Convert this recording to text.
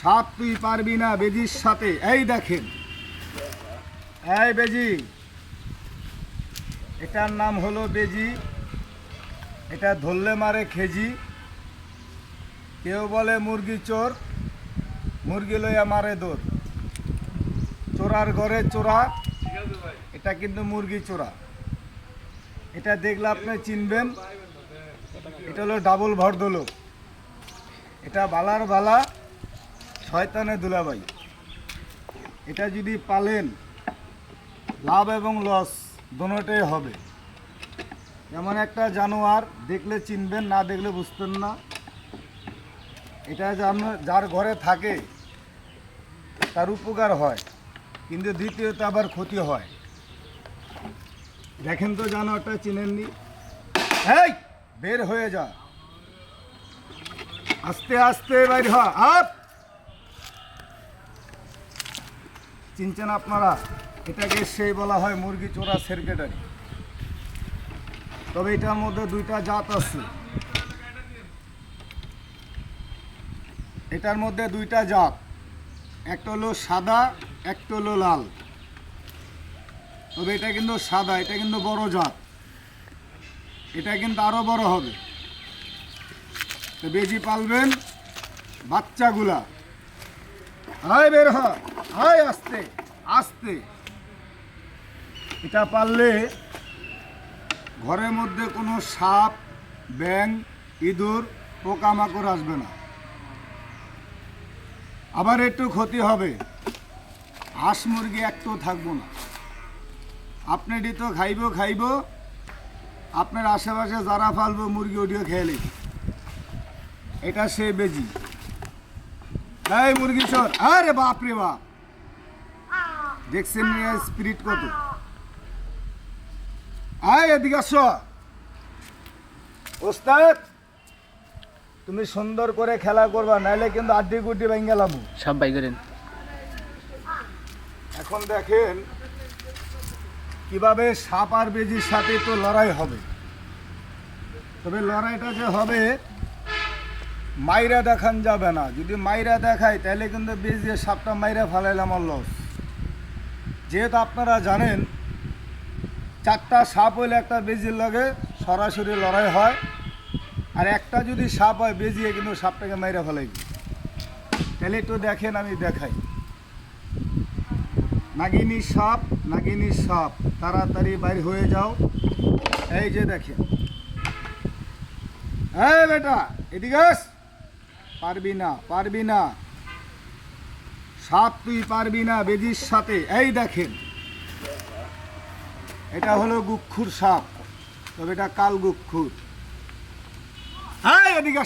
সাপ তুই পারবি না বেজির সাথে। এই দেখেন। এই বেজি। এটার নাম হলো বেজি। এটা ধরলে মারে খেজি। কেউ বলে মুরগি চোর। মুরগি লইয়া মারে দোর। চোরার ঘরে চোরা। এটা কিন্তু মুরগি চোরা। এটা দেখলে আপনি চিনবেন। এটা হলো ডাবল ভর ভরদলো এটা বালার বালা। শয়তানে দুলাবাই এটা যদি পালেন, লাভ এবং লস দোনোটাই হবে। এমন একটা জানোয়ার দেখলে চিনবেন, না দেখলে বুঝতেন না। এটা যার ঘরে থাকে, তার উপকার হয়, কিন্তু দ্বিতীয়ত আবার ক্ষতি হয়। দেখেন তো জানোয়ারটা চিনেননি? এই, বের হয়ে যা। আস্তে আস্তে বাইর হ, আপ! চিনছেন আপনারা? এটাকে সেই বলা হয় মুরগি চোরা সেরকেটারি। তবে এটার মধ্যে দুইটা জাত আছে। এটার মধ্যে দুইটা জাত। একটা হলো সাদা, একটা হলো লাল। তবে এটা কিন্তু সাদা, এটা কিন্তু বড় জাত। এটা কিন্তু আরও বড় হবে। তো বেজি পালবেন বাচ্চাগুলা। হাই বের হ হাই আস্তে আস্তে। এটা পারলে ঘরের মধ্যে কোনো সাপ ব্যাং ইঁদুর, পোকামাকড় আসবে না। আবার একটু ক্ষতি হবে। হাঁস মুরগি একটু থাকব না। আপনি তো খাইব খাইব। আপনার আশেপাশে যারা ফালবো মুরগি ওটিও খেয়ে। এটা সে বেজি। এই মুরগি চোর আরে বাপ রে বাপ। দেখছেন নিয়ে স্পিরিট কত। আয় এদিকে আসো। ওস্তাদ তুমি সুন্দর করে খেলা করবা নাইলে কিন্তু আড্ডি গুড্ডি ভেঙে গেলাম। সব বাই করেন। এখন দেখেন কীভাবে সাপ আর বেজির সাথে তো লড়াই হবে। তবে লড়াইটা যে হবে মাইরা দেখান যাবে না। যদি মাইরা দেখায়, তাহলে কিন্তু বেজি আর সাপটা মাইরা ফেলাইলে আমার লস। যেহেতু আপনারা জানেন, চারটা সাপ হইলে একটা বেজির লগে সরাসরি লড়াই হয়, আর একটা যদি সাপ হয়, বেজিয়ে কিন্তু সাপটাকে মাইরা ফেলাইবে। তাহলে একটু দেখেন, আমি দেখাই। নাগিনী সাপ নাগিনী সাপ, তাড়াতাড়ি বাইর হয়ে যাও। এই যে দেখেন। হ্যাঁ বেটা, এদিকে। পারবি না পারবি না। সাপ তুই পারবি না বেজির সাথে। এই দেখেন, এটা হলো গুক্ষুর সাপ, তবে এটা কাল গুক্ষুর হ্যাঁ এদিকে